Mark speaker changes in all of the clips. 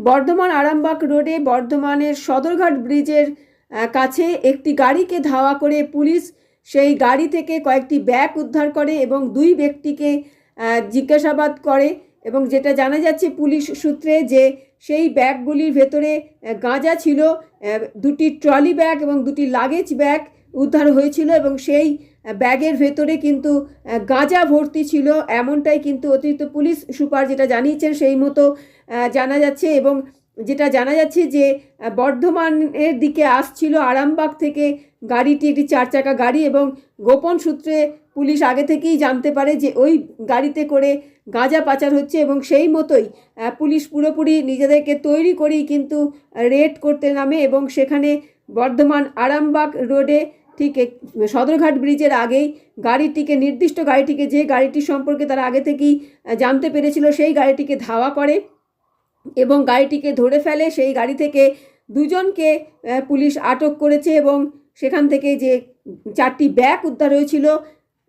Speaker 1: বর্ধমান আরামবাগ রোডে বর্ধমানের সদরঘাট ব্রিজের কাছে একটি গাড়িকে ধাওয়া করে পুলিশ সেই গাড়ি থেকে কয়েকটি ব্যাগ উদ্ধার করে এবং দুই ব্যক্তিকে জিজ্ঞাসাবাদ করে এবং যেটা জানা যাচ্ছে পুলিশ সূত্রে যে সেই ব্যাগগুলির ভেতরে গাঁজা ছিল দুটি ট্রলি ব্যাগ এবং দুটি লাগেজ ব্যাগ উদ্ধার হয়েছিল এবং সেই ব্যাগের ভেতরে কিন্তু গাঁজা ভর্তি ছিল। এমনটাই কিন্তু অতিরিক্ত পুলিশ সুপার যেটা জানিয়েছেন সেই মতো জানা যাচ্ছে এবং যেটা জানা যাচ্ছে যে বর্ধমানের দিকে আসছিল আরামবাগ থেকে গাড়িটি একটি চার চাকা গাড়ি এবং গোপন সূত্রে পুলিশ আগে থেকেই জানতে পারে যে ওই গাড়িতে করে গাঁজা পাচার হচ্ছে এবং সেই মতোই পুলিশ পুরোপুরি নিজেদেরকে তৈরি করেই কিন্তু রেড করতে নামে এবং সেখানে বর্ধমান আরামবাগ রোডে ঠিক সদরঘাট ব্রিজের আগেই গাড়িটিকে, নির্দিষ্ট গাড়িটিকে, যে গাড়িটি সম্পর্কে তারা আগে থেকেই জানতে পেরেছিল সেই গাড়িটিকে ধাওয়া করে। এবং গাড়িটিকে ধরে ফেলে সেই গাড়ি থেকে দুজনকে পুলিশ আটক করেছে এবং সেখান থেকে যে চারটি ব্যাগ উদ্ধার হয়েছিল,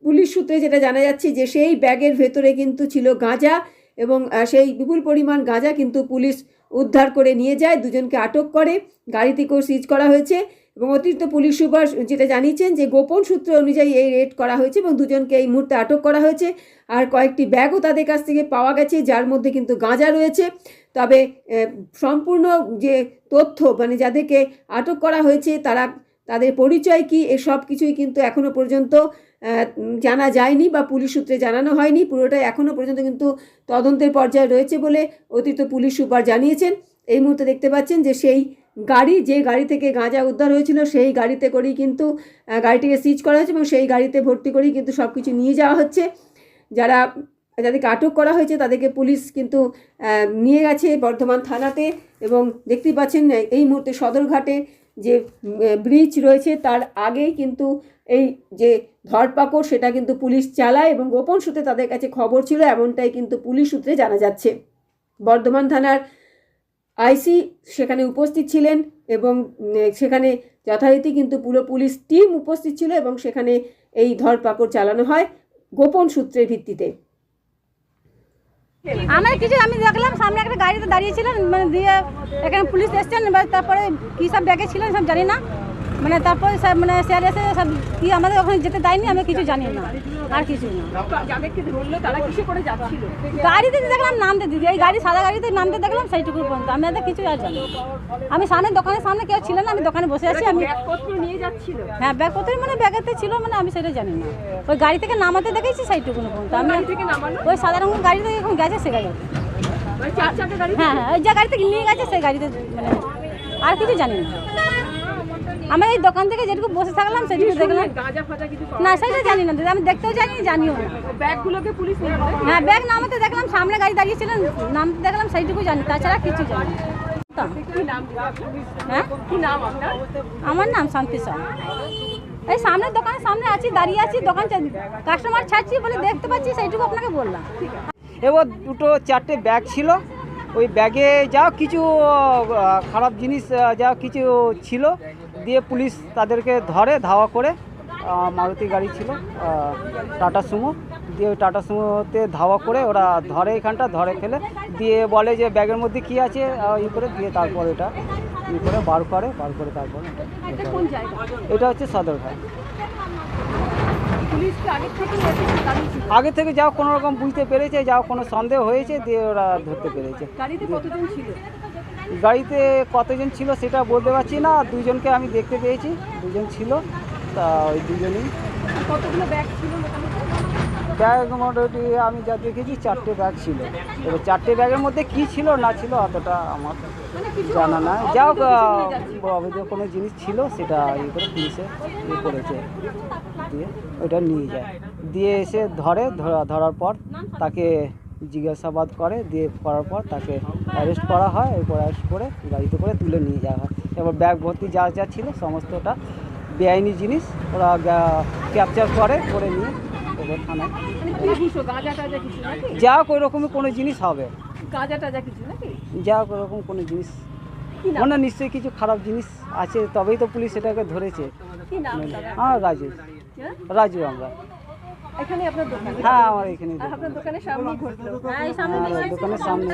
Speaker 1: পুলিশ সূত্রে যেটা জানা যাচ্ছে যে সেই ব্যাগের ভেতরে কিন্তু ছিল গাঁজা এবং সেই বিপুল পরিমাণ গাঁজা কিন্তু পুলিশ উদ্ধার করে নিয়ে যায়, দুজনকে আটক করে। গাড়িটিকেও সিজ করা হয়েছে। এবং অতিরিক্ত পুলিশ সুপার যেটা জানিয়েছেন যে গোপন সূত্র অনুযায়ী এই রেড করা হয়েছে এবং দুজনকে এই মুহূর্তে আটক করা হয়েছে। আর কয়েকটি ব্যাগও তাদের কাছ থেকে পাওয়া গেছে, যার মধ্যে কিন্তু গাঁজা রয়েছে। তবে সম্পূর্ণ যে তথ্য মানে যাদেরকে আটক করা হয়েছে, তারা, তাদের পরিচয় কি এসব কিছুই কিন্তু এখনও পর্যন্ত জানা যায়নি বা পুলিশ সূত্রে জানানো হয়নি। পুরোটাই এখনও পর্যন্ত কিন্তু তদন্তের পর্যায়ে রয়েছে বলে অতিরিক্ত পুলিশ সুপার জানিয়েছেন। এই মুহূর্তে দেখতে পাচ্ছেন যে সেই গাড়ি, যে গাড়ি থেকে গাঁজা উদ্ধার হয়েছিল, সেই গাড়িতে করেই কিন্তু গাড়িটিকে সিজ করা হয়েছে এবং সেই গাড়িতে ভর্তি করেই কিন্তু সব কিছু নিয়ে যাওয়া হচ্ছে। যারা, যাদেরকে আটক করা হয়েছে, তাদেরকে পুলিশ কিন্তু নিয়ে গেছে বর্ধমান থানাতে এবং দেখতেই পাচ্ছেন, এই মুহূর্তে সদরঘাটে যে ব্রিজ রয়েছে, তার আগেই কিন্তু এই যে ধরপাকড়, সেটা কিন্তু পুলিশ চালায় এবং গোপন সূত্রে তাদের কাছে খবর ছিল, এমনটাই কিন্তু পুলিশ সূত্রে জানা যাচ্ছে। বর্ধমান থানার আইসি সেখানে উপস্থিত ছিলেন এবং সেখানে যথারীতি কিন্তু পুরো পুলিশ টিম উপস্থিত ছিল এবং সেখানে এই ধরপাকড় চালানো হয় গোপন সূত্রের ভিত্তিতে।
Speaker 2: আমার কিছু আমি দেখলাম, সামনে একটা গাড়িতে দাঁড়িয়েছিলেন মানে দিয়ে এখানে পুলিশ এসছেন তারপরে কী সব ব্যাগে ছিলেন সব জানি না। মানে তারপরে মানে স্যার এসে সব কি আমাদের ওখানে যেতে দেয়নি আমি কিছু জানি না আর কিছু না। গাড়িতে দেখলাম নামতে দিদি এই গাড়ি সাদা গাড়িতে নামতে দেখলাম সেইটুকু পর্যন্ত আমি এদের কিছু আর জানি। আমি সামনে দোকানের সামনে কেউ ছিলেন না আমি দোকানে বসে আছি আমি হ্যাঁ ব্যাগ কোথায় মানে ব্যাগেতে ছিল মানে আমি সেটা জানি না। ওই গাড়ি থেকে নামাতে দেখেছি সেইটুকু পর্যন্ত আমি ওই সাদা রঙের গাড়ি থেকে এখন গেছে সে গাড়িতে
Speaker 1: গাড়ি
Speaker 2: হ্যাঁ হ্যাঁ ওই যে গাড়িতে নিয়ে গেছে সেই গাড়িতে মানে আর কিছু জানি না। আমার এই দোকান থেকে যেটুকু বসে থাকলাম সেটুকু দেখলাম। না সেটা জানি না দিদি আমি দেখতেও জানি জানিও না।
Speaker 1: ব্যাগগুলোকে পুলিশ
Speaker 2: হ্যাঁ ব্যাগ নামাতে দেখলাম সামনে গাড়ি দাঁড়িয়েছিলেন নামতে দেখলাম সেইটুকু জানি তাছাড়া কিছু জানি? হ্যাঁ?
Speaker 1: কি নাম আপনার?
Speaker 2: আমার নাম শান্তি এই সামনের দোকানের সামনে আছি দাঁড়িয়ে আছি দোকান কাস্টমার ছাড়ছি বলে দেখতে পাচ্ছি সেইটুকু আপনাকে বললাম।
Speaker 3: এবার দুটো চারটে ব্যাগ ছিল। ওই ব্যাগে যা কিছু খারাপ জিনিস যা কিছু ছিল। দিয়ে পুলিশ তাদেরকে ধরে ধাওয়া করে মারুতি গাড়ি ছিল টাটা সুমো। দিয়ে ওই টাটা সুমোতে ধাওয়া করে ওরা ধরে এখানটা ধরে ফেলে। দিয়ে বলে যে ব্যাগের মধ্যে কী আছে? ই করে দিয়ে তারপর এটা ই করে বার করে বার করে তারপর এটা হচ্ছে সদরঘাট
Speaker 1: আগে থেকে
Speaker 3: আগে যাও কোনো রকম বুঝতে পেরেছে যাও কোনো সন্দেহ হয়েছে দিয়ে ওরা ধরতে পেরেছে।
Speaker 1: গাড়িতে কতজন ছিল?
Speaker 3: গাড়িতে কতজন ছিল সেটা বলতে পারছি না দুজনকে আমি দেখতে পেয়েছি দুজন ছিল তা ওই দুজনই।
Speaker 1: কতগুলো ব্যাগ ছিল মোটামুটি?
Speaker 3: ব্যাগ মোটামুটি আমি যা দেখেছি চারটে ব্যাগ ছিল। এবার চারটে ব্যাগের মধ্যে কি ছিল না ছিল অতটা আমার
Speaker 1: মানে
Speaker 3: জানা না যা
Speaker 1: অবৈধ
Speaker 3: কোনো জিনিস ছিল সেটা ইয়ে করে পুলিশে ইয়ে করেছে। দিয়ে ওইটা নিয়ে যায়। দিয়ে এসে ধরে ধরা- ধরার পর তাকে জিজ্ঞাসাবাদ করে দিয়ে করার পর তাকে অ্যারেস্ট করা হয় এরপর অ্যারেস্ট করে গাড়িতে করে তুলে নিয়ে যাওয়া হয়। এবার ব্যাগ ভর্তি যা যা ছিল সমস্তটা বেআইনি জিনিস ওরা ক্যাপচার করে করে নিয়ে ওদের থানায়
Speaker 1: মানে
Speaker 3: যা ওই রকমই কোনো জিনিস হবে।
Speaker 1: যা
Speaker 3: যা ওরকম কোনো জিনিস। মনে নিশ্চয়ই কিছু খারাপ জিনিস আছে তবেই তো পুলিশ এটাকে ধরেছে। হ্যাঁ। রাজু? রাজু আমরা।
Speaker 1: এখানে আপনার দোকান?
Speaker 3: হ্যাঁ আমার এখানে
Speaker 1: আপনার দোকানের সামনেই ঘটলো।
Speaker 2: হ্যাঁ এই সামনে
Speaker 3: আমার দোকানের সামনে